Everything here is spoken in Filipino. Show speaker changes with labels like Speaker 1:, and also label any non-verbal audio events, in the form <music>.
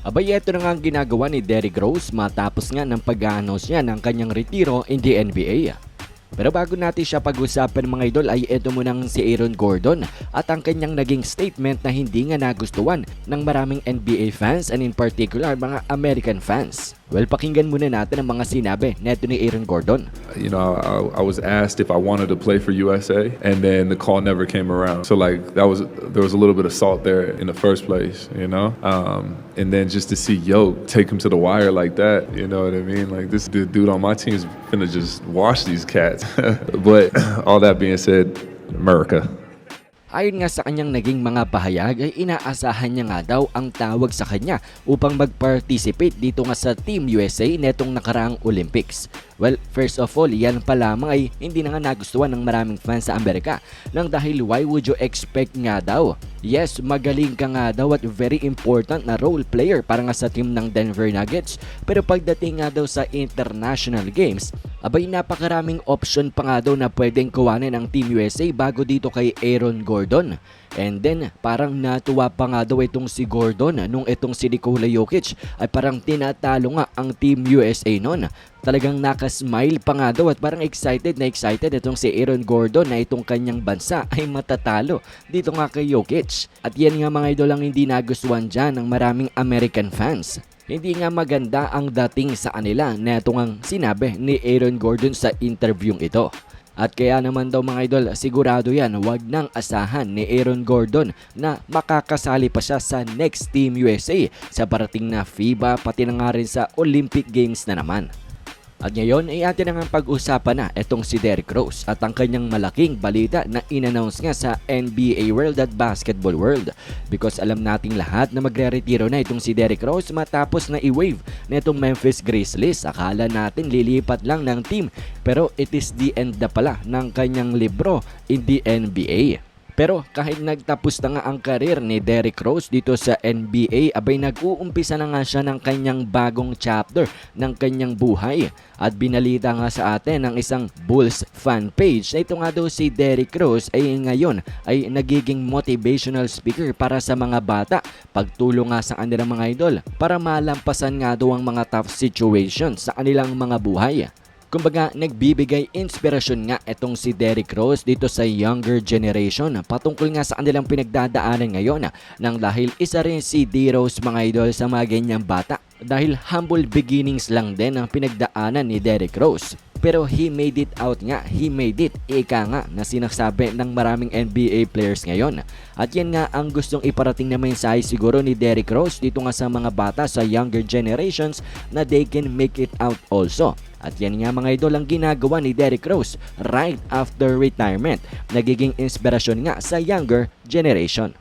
Speaker 1: Abay, ito na nga ang ginagawa ni Derrick Rose matapos nga ng pag-announce niya ng kanyang retiro in the NBA. Pero bago natin siya pag-usapan mga idol ay ito munang si Aaron Gordon at ang kanyang naging statement na hindi nga nagustuhan ng maraming NBA fans and in particular mga American fans. Well, pakinggan muna natin ang mga sinabi neto ni Aaron Gordon.
Speaker 2: You know, I, I was asked if I wanted to play for USA, and then the call never came around. So like that was there was a little bit of salt there in the first place, you know. Um, and then just to see Yo take him to the wire like that, you know what I mean? Like this dude on my team is gonna just wash these cats. <laughs> but all that being said, America.
Speaker 1: Ayon nga sa kanyang naging mga pahayag ay inaasahan niya nga daw ang tawag sa kanya upang mag-participate dito nga sa Team USA netong nakaraang Olympics. Well, first of all, yan pa lamang ay hindi na nga nagustuhan ng maraming fans sa Amerika nang dahil why would you expect nga daw? Yes, magaling ka nga daw at very important na role player para nga sa team ng Denver Nuggets pero pagdating nga daw sa international games, abay napakaraming option pa nga daw na pwedeng kuwanin ng Team USA bago dito kay Aaron Gordon. And then, parang natuwa pa nga daw itong si Gordon nung itong si Nikola Jokic ay parang tinatalo nga ang Team USA noon. Talagang nakasmile pa nga daw at parang excited na excited itong si Aaron Gordon na itong kanyang bansa <laughs> ay matatalo dito nga kay Jokic. At yan nga mga idol ang hindi nagustuhan dyan ng maraming American fans. Hindi nga maganda ang dating sa kanila na itong ang sinabi ni Aaron Gordon sa interviewing ito. At kaya naman daw mga idol, sigurado yan wag nang asahan ni Aaron Gordon na makakasali pa siya sa next Team USA sa parating na FIBA pati na nga rin sa Olympic Games na naman. At ngayon ay atin na nga pag-usapan na itong si Derrick Rose at ang kanyang malaking balita na inannounce nga sa NBA World at Basketball World because alam nating lahat na magre-retiro na itong si Derrick Rose matapos na i-wave na itong Memphis Grizzlies. Akala natin lilipat lang ng team pero it is the end na pala ng kanyang libro in the NBA. Pero kahit nagtapos na nga ang karir ni Derrick Rose dito sa NBA, abay nag-uumpisa na nga siya ng kanyang bagong chapter ng kanyang buhay. At binalita nga sa atin ng isang Bulls fan page na ito nga daw si Derrick Rose ay ngayon ay nagiging motivational speaker para sa mga bata. Pagtulong nga sa kanilang mga idol para malampasan nga daw ang mga tough situations sa kanilang mga buhay. Kumbaga, nagbibigay inspirasyon nga itong si Derrick Rose dito sa younger generation patungkol nga sa kanilang pinagdadaanan ngayon nang dahil isa rin si D-Rose mga idol sa mga ganyang bata dahil humble beginnings lang din ang pinagdaanan ni Derrick Rose. Pero he made it out nga, he made it, ika nga na sinasabi ng maraming NBA players ngayon. At yan nga ang gustong iparating na mensahe siguro ni Derrick Rose dito nga sa mga bata sa younger generations na they can make it out also. At yan nga mga idol ang ginagawa ni Derrick Rose right after retirement. Nagiging inspirasyon nga sa younger generation.